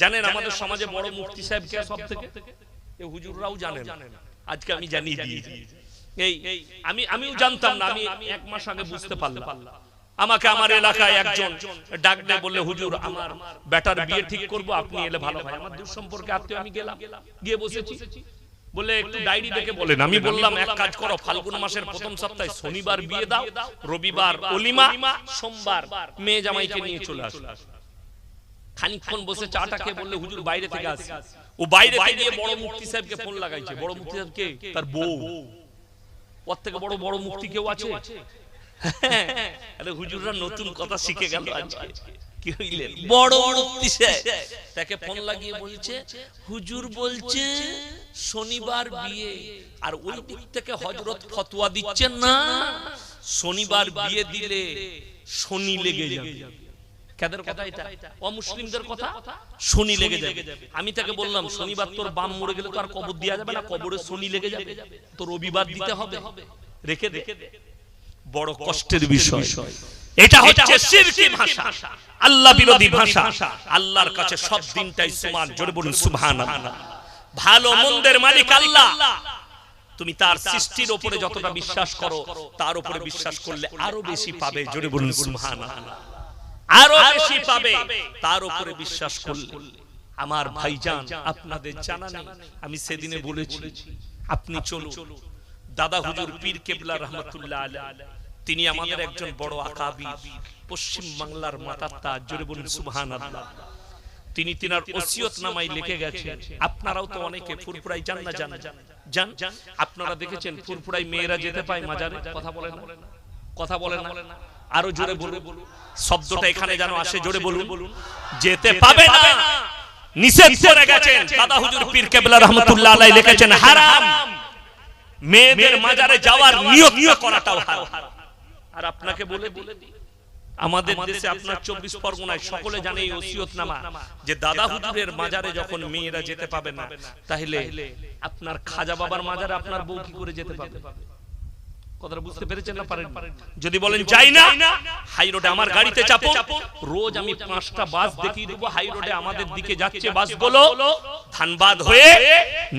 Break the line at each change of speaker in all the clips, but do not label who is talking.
জানেন আমাদের সমাজে বড় মুফতি সাহেব কে সব থেকে? এ হুজুররাও জানেন। আজকে আমি জানিয়ে দিয়েছি এই আমি আমিও জানতাম না আমি এক মাস আগে বুঝতে পারলাম। আমাকে আমার এলাকায় একজন ডাকলে বললে হুজুর আমার বেটার বিয়ে ঠিক করব আপনি এলে ভালো হয়। আমার দূর সম্পর্কে আত্মীয় আমি গেলাম গিয়ে বসেছি। বলে একটু ডায়েরি দেখে বলেন। আমি বললাম এক কাজ করো ফাল্গুন মাসের প্রথম সপ্তাহে শনিবার বিয়ে দাও রবিবার অলিমা সোমবার মেয়ে জামাইকে নিয়ে চলে আসো খানিকক্ষণ বসে চাটা খেয়ে বললে হুজুর বাইরে থেকে আসি। ও বাইরে থেকে গিয়ে বড় মুফতি সাহেবকে ফোন লাগাইছে। বড় মুফতি সাহেব কে তার বউ। ওর থেকে বড় বড় মুফতি কেউ আছে? আরে হুজুররা নতুন কথা শিখে গেল আজকে। কি হইলেন বড় মুফতি সাহেব। তাকে ফোন লাগিয়ে বলছে হুজুর বলছে শনিবার বিয়ে। আর ওই দিক থেকে হযরত ফতোয়া দিচ্ছেন না। শনিবার বিয়ে দিলে শনি লেগে যাবে। কাদের কথা এটা? অমুসলিমদের কথা? শনি লেগে যাবে। আমি তাকে বললাম শনিবার তোর বাম মরে গেলে তো আর কবর দেওয়া যাবে না কবরে শনি লেগে যাবে। তো রবিবার দিতে হবে। রেখে দে। বড় কষ্টের বিষয়। এটা হচ্ছে শিরকি ভাষা। আল্লাহ বিরোধী ভাষা। আল্লাহর কাছে সব দিনটাই সমান। জোরে বলুন সুবহানাল্লাহ। ভালো মন্দের মালিক আল্লাহ। তুমি তার সৃষ্টির উপরে যতটা বিশ্বাস করো তার উপরে বিশ্বাস করলে আরও বেশি পাবে। জোরে বলুন সুবহানাল্লাহ। আরও বেশি পাবে। তার উপরে বিশ্বাস করলে। আমার ভাইজান আপনাদের জানা নেই আমি সেদিনে বলেছি আপনি চলুন। দাদা হুজুর পীর কেবলা রহমতুল্লাহ আলাইহি। তিনি আমাদের একজন বড় আকাবি পশ্চিম বাংলার মাতাত্তা জোরে বলুন সুবহানাল্লাহ। তিনি তিনার ওসিয়ত নামায় লিখে গেছেন। আপনারাও তো অনেকে ফুরফুরাই জান না জান? জান? আপনারা দেখেছেন ফুরফুরাই মেয়েরা যেতে পায় মাজারে? কথা বলেন না। কথা বলেন না। আরও জোরে বলুন। শব্দটা এখানে যেন আসে জোরে বলুন। যেতে পাবে না। নিষেধ করে গেছেন দাদা হুজুর পীর কেবলা রহমতুল্লাহ আলাইহি লিখেছেন হারাম। মেয়েদের মাজারে যাওয়ার নিয়ত করাটাও হারাম আর আপনাকে বলে বলে দিই আমাদের দেশে আপনার চব্বিশ পরগনায় সকলে জানে এই যে দাদা হুজুরের মাজারে যখন মেয়েরা যেতে পাবে না তাহলে আপনার খাজা বাবার মাজারে আপনার বউ কি করে যেতে পাবে? কথাটা বুঝতে পেরেছেন না পারেন যদি বলেন যাই না হাই রোডে আমার গাড়িতে চাপো রোজ আমি পাঁচটা বাস দেখিয়ে দেবো হাই রোডে আমাদের দিকে যাচ্ছে বাসগুলো। ধানবাদ হয়ে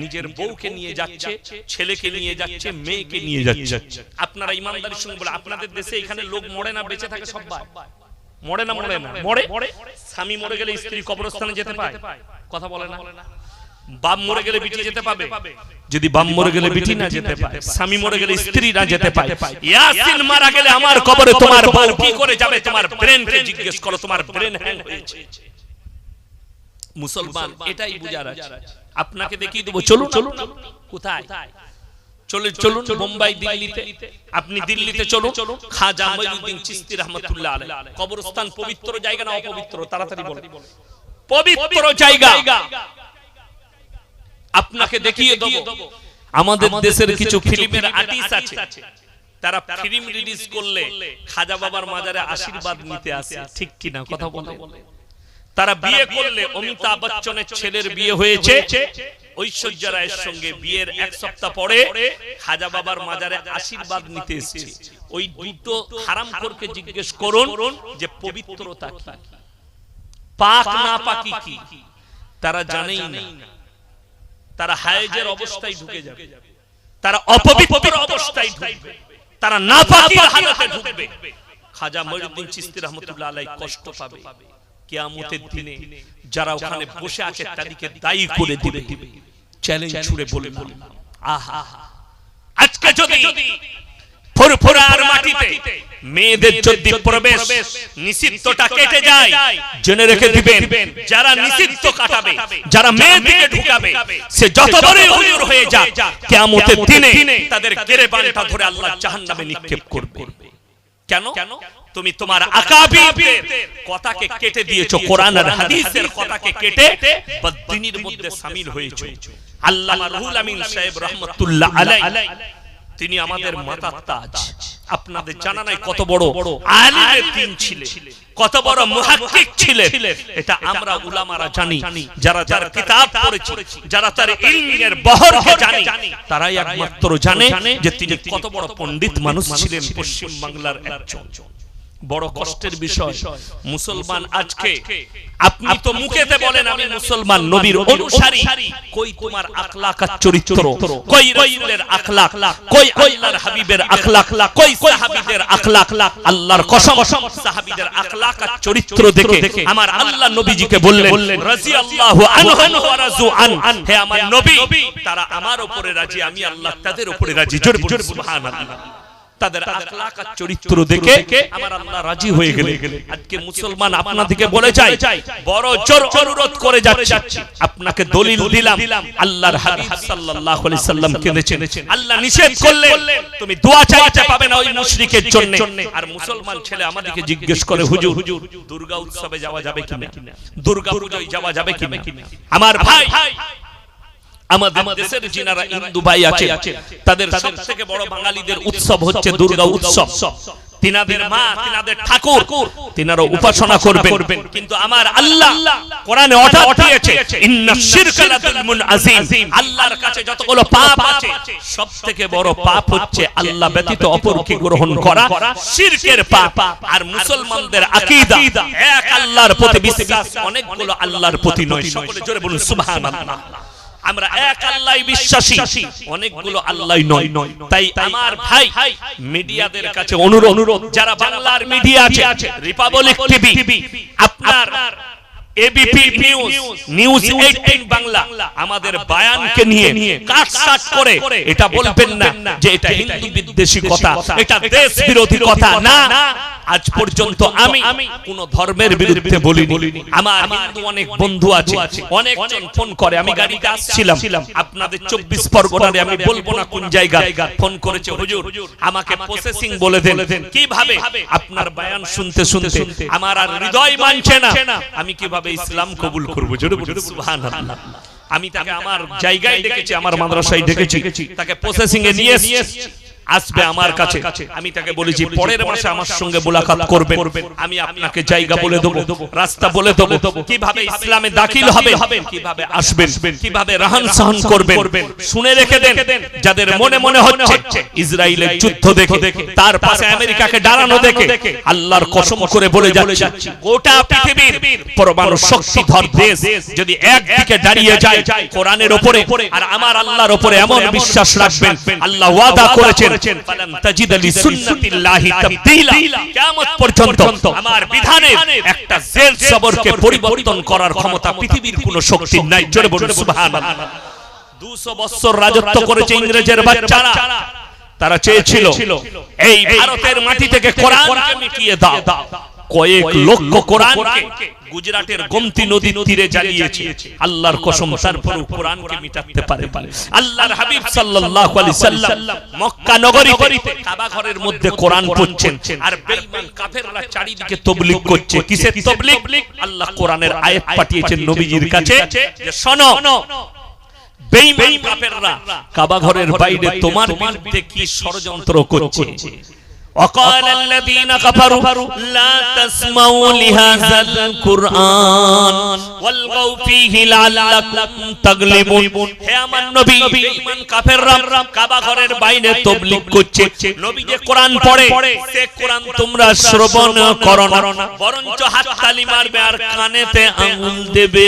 নিজের বউকে নিয়ে যাচ্ছে ছেলেকে নিয়ে যাচ্ছে মেয়েকে নিয়ে যাচ্ছে। আপনারা ইমানদারির সঙ্গে বলে আপনাদের দেশে এখানে লোক মরে না বেঁচে থাকে সবাই। মরে না মরে না মরে। স্বামী মরে গেলে স্ত্রী কবরস্থানে যেতে পায়। কথা বলে না। বাপ মরে গেলে বিটি যেতে পাবে। যদি বাপ মরে গেলে বিটি না যেতে পায় স্বামী মরে গেলে স্ত্রী না যেতে পায়। ইয়াসিন মারা গেলে আমার কবরে তোমার বউ কি করে যাবে? তোমার ব্রেন কে জিজ্ঞেস করো তোমার ব্রেন হ্যাং হয়েছে। মুসলমান এটাই বুঝার আছে। আপনাকে দেখিয়ে দেবো চলুন চলুন কোথায়? চলুন চলুন বোম্বাই দিল্লিতে। আপনি দিল্লিতে চলুন। খাজা মঈনুদ্দিন চিশতি রহমাতুল্লাহ আলাইহি। কবরস্থান পবিত্র জায়গা না অপবিত্র তাড়াতাড়ি বলেন পবিত্র। জায়গা আপনাকে দেখিয়ে দেব। আমাদের দেশের কিছু ফিল্মের আর্টিস্ট আছে। তারা ফিল্ম রিলিজ করলে খাজা বাবার মাজারে আশীর্বাদ নিতে আসে। ঠিক কিনা কথা বলে তারা বিয়ে করলে অমিতাভ বচ্চনের ছেলের বিয়ে হয়েছে। ঐশ্বর্য রায়ের সঙ্গে বিয়ের এক সপ্তাহ পরে খাজা বাবার মাজারে আশীর্বাদ নিতে এসেছে। ওই দুটো হারাম করকে জিজ্ঞেস করুন যে পবিত্রতা কি? পাক না পাকি কি? তারা জানেই না তারা হায়েজের অবস্থায় ঢুকে যাবে। তারা অপবিত্র অবস্থায় ঢুকবে। তারা নাপাকির হালতে ঢুকবে। খাজা মঈনুদ্দিন চিশতি রাহমাতুল্লাহ আলাইহি কষ্ট পাবে। কিয়ামতের দিনে যারা ওখানে বসে আছে তাদেরকে দায়ী করে দিবে। চ্যালেঞ্জ ছুড়ে বলে আহা। আজকে যদি ফুরফুরার মাটিতে মেয়েদের যদি প্রবেশ নিষিদ্ধটা কেটে যায় জেনে রেখে দিবেন যারা নিষিদ্ধ কাটাবে যারা মেয়েদিকে ঢুকাবে সে যত বড়ই হুজুর হয়ে যাক কিয়ামতের দিনে তাদের গেরেবানটা ধরে আল্লাহ জাহান্নামে নিক্ষেপ করবে। কেন? তুমি তোমার কথাকে কেটে দিয়েছ কোরআন আর হাদিসের কথাকে কেটে বদ্দিনীর মধ্যে শামিল হয়েছো। আল্লামা রুহুল আমিন সাহেব রহমাতুল্লাহ আলাইহি তিনি আমাদের মাতার তাজ। আপনাদের জানা নাই কত বড়। আলিমের দিন ছিলেন। কত বড় মুহাক্কিক ছিলেন। এটা আমরা উলামারা জানি। যারা যারা কিতাব পড়েছে যারা তার ইলমের বহরকে জানি তারাই একমাত্র জানে যে তিনি কত বড় পণ্ডিত মানুষ ছিলেন পশ্চিম বাংলার একজন। বড় কষ্টের বিষয়। মুসলমান আজকে আপনি তো মুখেতে বলেন আমি মুসলমান নবীর অনুসারী। কই তোমার আখলাক আর চরিত্র? কই রাসূলের আখলাক? কই আল্লাহর হাবিবের আখলাক? কই সাহাবীদের আখলাক আল্লাহর কসম। সাহাবীদের আখলাক আর চরিত্র দেখে আমার আল্লাহ নবীজিকে বললেন রাদিয়াল্লাহু আনহু ওয়া রাজু আন। হে আমার নবী তারা আমার উপরে রাজি আমি আল্লাহ তাদের উপরে রাজি। জোরে সুবহানাল্লাহ। তাদের আখলাক আর চরিত্র দেখে আমার আল্লাহ রাজি হয়ে গেলে আজকে মুসলমান আপনাদেরকে বলে যায় বড় জোর অনুরোধ করে যাচ্ছে। আপনাকে দলিল দিলাম আল্লাহর হাবিব সাল্লাল্লাহু আলাইহি সাল্লাম কেঁদেছেন। আল্লাহ নিষেধ করলেন। তুমি দোয়া চাইতে পাবে না ওই মুশরিকের জন্য। আর মুসলমান ছেলে আমাদেরকে জিজ্ঞেস করে হুজুর হুজুর দুর্গা উৎসবে যাওয়া যাবে কিনা? দুর্গা পূজায় যাওয়া যাবে কিনা? আমার ভাই আমাদের দেশের যিনারা হিন্দু ভাই আছে তাদের সব থেকে বড় বাঙালিদের উৎসব হচ্ছে দুর্গা উৎসব। তিনাদের মা তিনাদের ঠাকুর তিনারা উপাসনা করবেন। কিন্তু আমার আল্লাহ কোরআনে অর্ডার দিয়েছে ইন্না শিরকা লাযুলমুন আযীম আল্লাহর কাছে যতগুলো পাপ আছে বড় পাপ হচ্ছে আল্লাহ ব্যতীত অপরকে গ্রহণ করা শিরকের পাপ। আর মুসলমানদের আকীদা। এক আল্লাহর প্রতি বিশ্বাস অনেকগুলো আল্লাহর প্রতি নয়। সকলে জোরে বলুন সুবহানাল্লাহ। আমরা এক আল্লাহ বিশ্বাসী। অনেকগুলো আল্লাহ নয়। তাই আমার ভাই মিডিয়াদের কাছে অনুরোধ যারা বাংলার মিডিয়া আছে রিপাবলিক টিভি আপনার এবিপি নিউজ নিউজ 18 বাংলা আমাদের বায়ানকে নিয়ে কাটসাট করে এটা বলবেন না যে এটা হিন্দু বিদ্বেষী কথা এটা দেশ বিরোধী কথা না। আজ পর্যন্ত আমি কোন ধর্মের বিরুদ্ধে বলিনি। আমার হিন্দু অনেক বন্ধু আছে অনেকজন ফোন করে। আমি গাড়িতে আসছিলাম। আপনাদের চব্বিশ পরগনারে আমি বলব না কোন জায়গায় ফোন করেছে। হুজুর আমাকে প্রসেসিং বলে দেন কীভাবে? আপনার বয়ান শুনতে শুনতে আমার আর হৃদয় মানছে না। আমি কীভাবে ইসলাম কবুল করব? জোরে বলুন সুবহানাল্লাহ। আমি তাকে আমার জায়গায় দেখেছি আমার মাদ্রাসায় দেখেছি তাকে প্রসেসিং এ নিয়ে এসেছি। আসবে আমার কাছে। আমি তাকে বলেছি পরের মাসে আমার সঙ্গে মোলাকাত করবেন। আমি আপনাকে জায়গা বলে দেবো। রাস্তা বলে দেবো। কীভাবে ইসলামে দাখিল হবে কীভাবে আসবেন কীভাবে রাহান সাহান করবেন শুনে রেখে দেন যাদের মনে মনে হচ্ছে ইসরায়েলের যুদ্ধ দেখে তার পাশে আমেরিকাকে ডালানো দেখে আল্লাহর কসম করে বলে যাচ্ছে। গোটা পৃথিবীর পরমাণু শক্তিধর দেশ যদি একদিকে দাঁড়িয়ে যায় কোরআনের উপরে আর আমার আল্লাহর উপরে এমন বিশ্বাস রাখবেন আল্লাহ ওয়াদা করেছেন কিয়ামত পর্যন্ত আমার বিধানে একটা জেল সবরকে পরিবর্তন করার ক্ষমতা পৃথিবীর কোনো শক্তি নাই। জোরে বলুন সুবহানাল্লাহ। 200 বছর রাজত্ব করেছে ইংরেজের বাচ্চারা। তারা চেয়েছিল এই ভারতের মাটি থেকে কোরআনকে মিটিয়ে দাও। কয়েক লক্ষ কোরআনকে গুজরাটের গোমতি নদীর তীরে জ্বালিয়েছে। আল্লাহর কসম তারপরেও কোরআনকে মিটাতে পারে আল্লাহর হাবিব সাল্লাল্লাহু আলাইহি সাল্লাম মক্কা নগরীতে কাবা ঘরের মধ্যে কোরআন পড়ছেন। আর বেঈমান কাফেররা চারিদিকে তাবলীগ করছে। কিসের তাবলীগ? আল্লাহ কোরআনের আয়াত পাঠিয়েছেন নবীজির কাছে। যে শোনো বেঈমান কাফেররা কাবা ঘরের বাইরে তোমার বিরুদ্ধে কি ষড়যন্ত্র করছে? وقال الذين كفروا لا تسمعوا لهذا القرآن والغوا فيه لعلكم تغلبون হে আমার নবী ঈমান কাফেররা কাবা ঘরের বাইরে তাবলীগ করছে নবী যে কোরআন পড়ে সে কোরআন তোমরা শ্রবণ করো না বরঞ্চ হাত তালি মারবে আর কানেতে আঙ্গুল দেবে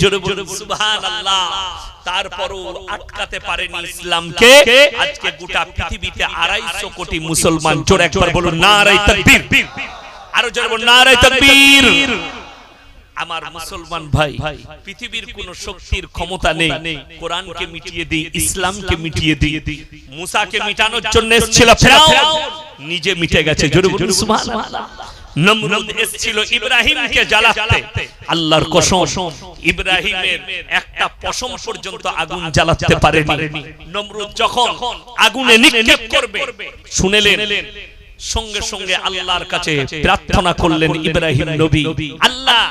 জোরে বলুন সুবহানাল্লাহ তারপরও আটকাতে পারেনি ইসলামকে। আজকে গোটা পৃথিবীতে আড়াইশো কোটি মুসলমান। জোর একবার বলুন নারাই তাকবীর। আরও জোরে বলুন নারাই তাকবীর। আমার মুসলমান ভাই পৃথিবীর কোন শক্তির ক্ষমতা নেই। কোরআনকে মিটিয়ে দিই ইসলামকে মিটিয়ে দিই মুসাকে মিটানোর জন্য এসেছিল ফেরাউন। নিজে মিটে গেছে। জোরে বলুন সুবহানাল্লাহ। নমরুদ এসেছিল ইব্রাহিমকে জ্বালাতে। আল্লাহর কসম ইব্রাহিমের একটা পশম পর্যন্ত আগুন জ্বালাতে পারেনি। নমরুদ যখন আগুনে নিক্ষেপ করবে শুনেলেন সঙ্গে সঙ্গে আল্লাহর কাছে প্রার্থনা করলেন ইব্রাহিম নবী। আল্লাহ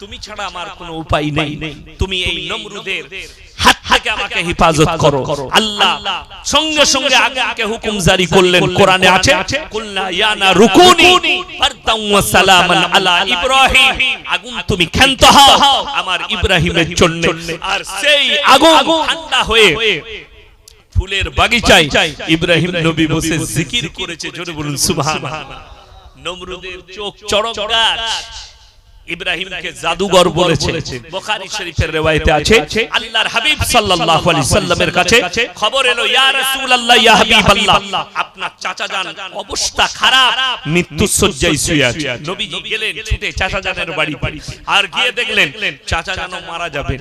তুমি ছাড়া আমার কোনো উপায় নেই। তুমি এই নমরুদের থেকে আমাকে হেফাজত করো। আল্লাহ সঙ্গে সঙ্গে আগাকে হুকুম জারি করলেন কোরআনে আছে? কুল্লা ইয়ানা রুকুনি ফারদাম ওয়া সালামান আলা ইব্রাহিম। আগুন তুমি ক্ষান্ত হও আমার ইব্রাহিমের জন্য। আর সেই আগুন ঠান্ডা হয়ে ফুলের বাগিচায় ইব্রাহিম নবী বসে জিকির করেছে। জোরে বলুন সুবহানাল্লাহ। নমরুদের চোখ চড়ক গাছ। ইব্রাহিমকে জাদুঘর বলেছে। বুখারী শরীফের রওয়ায়েতে আছে আল্লাহর হাবিব সাল্লাল্লাহু আলাইহি সাল্লামের কাছে খবর এলো ইয়া রাসূলুল্লাহ ইয়া হাবিবাল্লাহ আপনার চাচা জান অবস্থা খারাপ। মৃত্যু সজ্জায় শুয়ে আছে। নবীজি গেলেন ছুটে চাচা জানের বাড়ি আর গিয়ে দেখলেন চাচা জানও মারা যাবে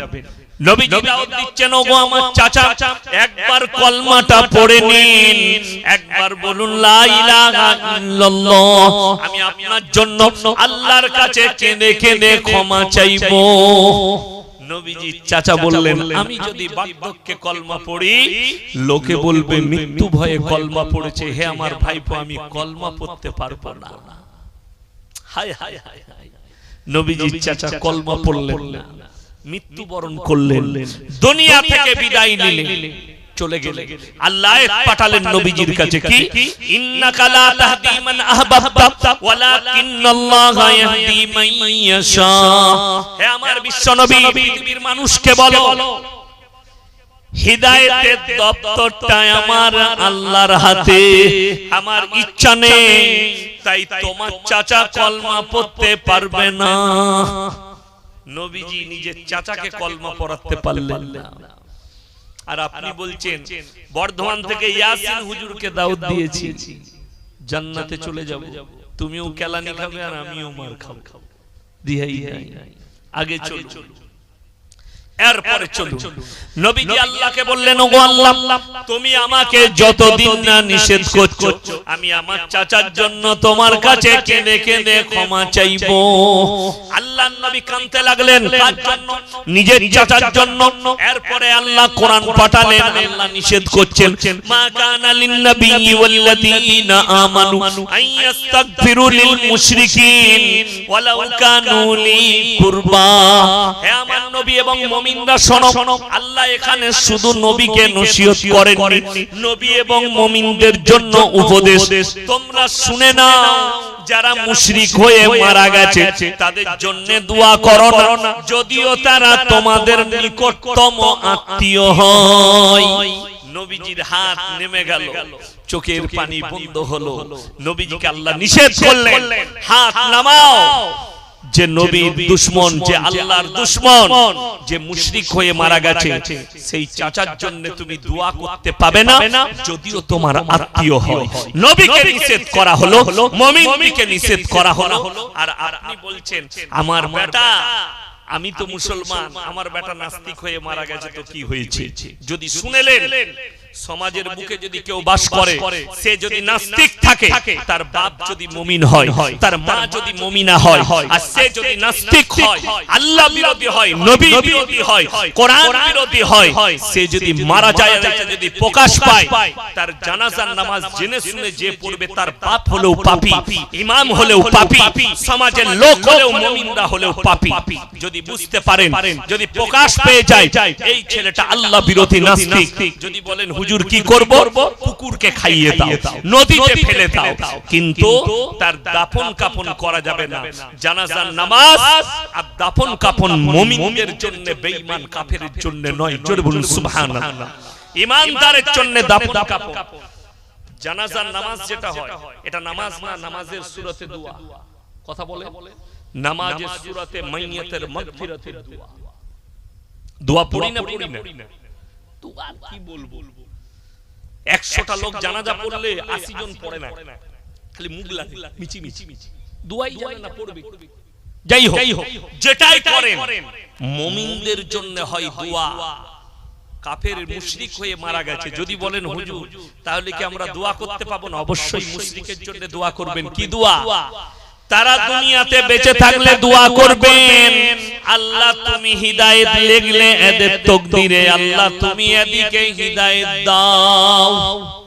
নবীজি দাওয়াত দিচ্ছেন ওগো আমার চাচা একবার কলমাটা পড়ে নিন একবার বলুন লা ইলাহা ইল্লাল্লাহ আমি আপনার জন্য আল্লাহর কাছে কেঁদে কেঁদে ক্ষমা চাইব। নবীজি চাচা বললেন আমি যদি বার্ধক্যে কলমা পড়ি লোকে বলবে মৃত্যু ভয়ে কলমা পড়েছে হে আমার ভাইপো আমি কলমা পড়তে পারব না। হায় হায় হায় হায় নবীজি চাচা কলমা পড়লেন না। মৃত্যুবরণ করলেন। দুনিয়া থেকে বিদায় নিলেন। চলে গেলে আল্লাহ পাঠালেন নবীজির কাছে কি? ইন্নাকা লা তাহদি মান আহবাবতা ওয়ালাকিন্নাল্লাহা ইয়াহদি মান ইয়াশা। হে আমার বিশ্বনবী পৃথিবীর মানুষকে বলো। হিদায়েতের দপ্তরটা আমার আল্লাহর হাতে। আমার ইচ্ছা নেই। তাই তোমার চাচা কলমা পড়তে পারবে না। নবীজি নিজের চাচাকে কলমা পড়াতে পারলেন না। আর আপনি বলছেন বর্ধমান থেকে ইয়াসিন হুজুরকে দাওয়াত দিয়েছি। জান্নাতে চলে যাব। তুমিও কেলানি খাবে আর আমিও মার খাব। দিহাই আগে চলো এরপরে চলুন। নবীজি আল্লাহকে বললেন ওগো আল্লাহ তুমি আমাকে যতদিন না নিষেধ করছ আমি আমার চাচার জন্য তোমার কাছে কেঁদে কেঁদে ক্ষমা চাইব। আল্লাহ নবী কাঁদতে লাগলেন কার জন্য? নিজের চাচার জন্য। এরপরে আল্লাহ কোরআন পাঠালেন আল্লাহ নিষেধ করছেন মা কানা লিন নবী ওয়াল্লাযীনা আমানু আন লিল মুশরিকিন। ওয়ালাউ কানু লি কুরবা। হে আমার নবী এবং মুমিনরা তোমরা শুনে যারা মুশরিক হয়ে মারা গেছে, তাদের জন্য দোয়া করো না। যদিও তারা তোমাদের নিকটতম আত্মীয় হয়। নবীজির হাত নেমে গেল, চোখের পানি বন্ধ হলো। নবীজিকে আল্লাহ নিষেধ করলেন, হাত নামাও। যে নবীর দুশ্মন যে আল্লাহর দুশ্মন যে মুশরিক হয়ে মারা গেছে সেই চাচার জন্য তুমি দোয়া করতে পাবে না যদিও তোমার আত্মীয় হয়। নবীকে নিষেধ করা হলো মুমিনকে নিষেধ করা হলো আর আপনি বলছেন আমার বেটা আমি তো মুসলমান আমার বেটা নাস্তিক হয়ে মারা গেছে তো কি হয়েছে? যদি শুনেলেন সমাজের বুকে যদি কেউ বাস করে সে যদি নাস্তিক থাকে তার বাপ যদি মুমিন হয় তার মা যদি মুমিনা হয় আর সে যদি নাস্তিক হয় আল্লাহ বিরোধী হয় নবী বিরোধী হয় কোরআন বিরোধী হয় সে যদি মারা যায় যদি প্রকাশ পায় তার জানাজার নামাজ জেনে শুনে যে পড়বে তার বাপ হলেও পাপী ইমাম হলেও পাপী সমাজের লোক হলেও মুমিনরা হলেও পাপী যদি বুঝতে পারেন যদি প্রকাশ পেয়ে যায় এই ছেলেটা আল্লাহ বিরোধী নাস্তিক যদি বলেন হুজুর কি করব? কুকুরকে খাইয়ে দাও। নদীতে ফেলে দাও। কিন্তু তার দাফন কাফন করা যাবে না। জানাজার নামাজ আর দাফন কাফন মুমিনদের জন্য বেঈমান কাফেরের জন্য নয়। জোরে বলুন সুবহানাল্লাহ। ইমানদারের জন্য দাফন কাফন। জানাজার নামাজ যেটা হয় এটা নামাজ না নামাজের সুরতে দোয়া। কথা বলে? নামাজের সুরতে মাইয়াতের মাগফিরাতের দোয়া। দোয়া। পড়ি না পড়ি না। দোয়া কি বলব? একশোটা লোক জানাজা পড়লে আশি জন পড়ে না। খালি মুখ লাগে মিচি মিচি দুয়াই জানে না পড়বে। যাই হোক যেটাই করেন মুমিনদের জন্য হয় দোয়া। কাফের মুশরিক হয়ে মারা গেছে। যদি বলেন হুজুর তাহলে কি আমরা দোয়া করতে পাবো না? অবশ্যই মুশরিকের জন্য দোয়া করবেন। কি দোয়া। তারা দুনিয়াতে বেঁচে থাকলে দোয়া করবেন। আল্লাহ তুমি হিদায়ত লিখলে এদের তকদিরে। আল্লাহ তুমি এদিকে হিদায়ত দাও।